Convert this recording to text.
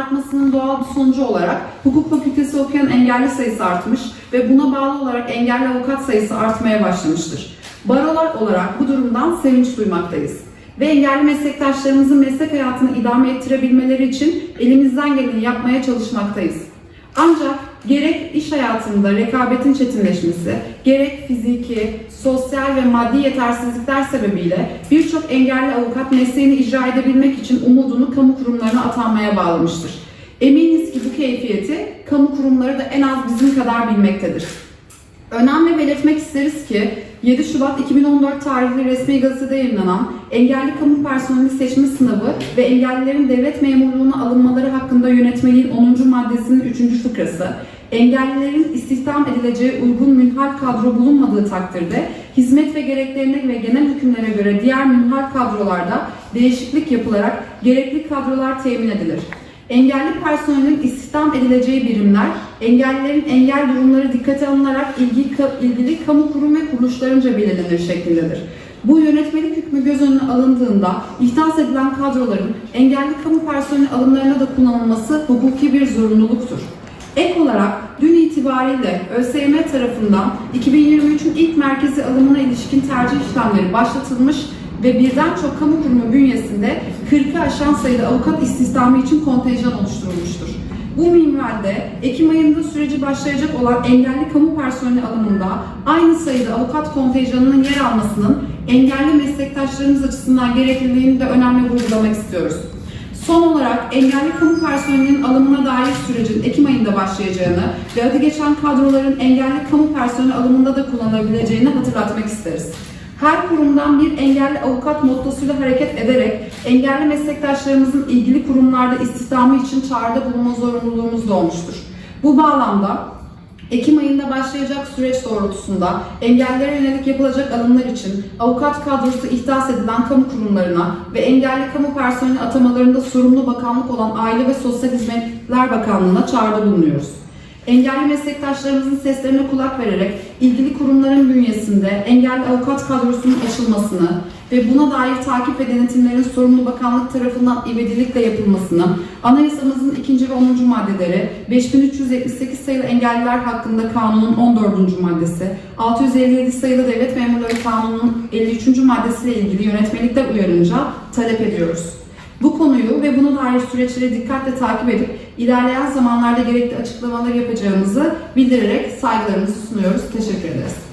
artmasının doğal bir sonucu olarak hukuk fakültesi okuyan engelli sayısı artmış ve buna bağlı olarak engelli avukat sayısı artmaya başlamıştır. Barolar olarak bu durumdan sevinç duymaktayız. Ve engelli meslektaşlarımızın meslek hayatını idame ettirebilmeleri için elimizden geleni yapmaya çalışmaktayız. Ancak gerek iş hayatında rekabetin çetinleşmesi, gerek fiziki, sosyal ve maddi yetersizlikler sebebiyle birçok engelli avukat mesleğini icra edebilmek için umudunu kamu kurumlarına atanmaya bağlamıştır. Eminiz ki bu keyfiyeti kamu kurumları da en az bizim kadar bilmektedir. Önemli belirtmek isteriz ki 7 Şubat 2014 tarihli resmi gazetede yayınlanan engelli kamu personeli seçme sınavı ve engellilerin devlet memurluğuna alınmaları hakkında yönetmeliğin 10. maddesinin 3. fıkrası, engellilerin istihdam edileceği uygun münhal kadro bulunmadığı takdirde hizmet ve gereklerine ve genel hükümlere göre diğer münhal kadrolarda değişiklik yapılarak gerekli kadrolar temin edilir. Engelli personelin istihdam edileceği birimler, engellilerin engel durumları dikkate alınarak ilgili, ilgili kamu kurum ve kuruluşlarınca belirlenir şeklindedir. Bu yönetmelik hükmü göz önüne alındığında ihtas edilen kadroların engelli kamu personeli alımlarına da kullanılması hukuki bir zorunluluktur. Ek olarak dün itibariyle ÖSYM tarafından 2023'ün ilk merkezi alımına ilişkin tercih işlemleri başlatılmış ve birden çok kamu kurumu bünyesinde 40'ı aşan sayıda avukat istihdamı için kontenjan oluşturulmuştur. Bu minvalde Ekim ayında süreci başlayacak olan engelli kamu personeli alımında aynı sayıda avukat kontenjanının yer almasının engelli meslektaşlarımız açısından gerekliliğini de önemli vurgulamak istiyoruz. Son olarak engelli kamu personelinin alımına dair sürecin Ekim ayında başlayacağını ve adı geçen kadroların engelli kamu personeli alımında da kullanılabileceğini hatırlatmak isteriz. Her kurumdan bir engelli avukat mottosuyla hareket ederek engelli meslektaşlarımızın ilgili kurumlarda istihdamı için çağrıda bulunma zorunluluğumuz doğmuştur. Bu bağlamda Ekim ayında başlayacak süreç doğrultusunda engellilere yönelik yapılacak alımlar için avukat kadrosu ihtas edilen kamu kurumlarına ve engelli kamu personeli atamalarında sorumlu bakanlık olan Aile ve Sosyal Hizmetler Bakanlığı'na çağrıda bulunuyoruz. Engelli meslektaşlarımızın seslerine kulak vererek ilgili kurumların bünyesinde engelli avukat kadrosunun açılmasını ve buna dair takip ve denetimlerin sorumlu bakanlık tarafından ivedilikle yapılmasını, anayasamızın 2. ve 10. maddeleri, 5378 sayılı engelliler hakkında kanunun 14. maddesi, 657 sayılı devlet memurları kanunun 53. maddesiyle ilgili yönetmelikte uyarınca talep ediyoruz. Bu konuyu ve buna dair süreçleri dikkatle takip edip ilerleyen zamanlarda gerekli açıklamalar yapacağımızı bildirerek saygılarımızı sunuyoruz. Teşekkür ederiz.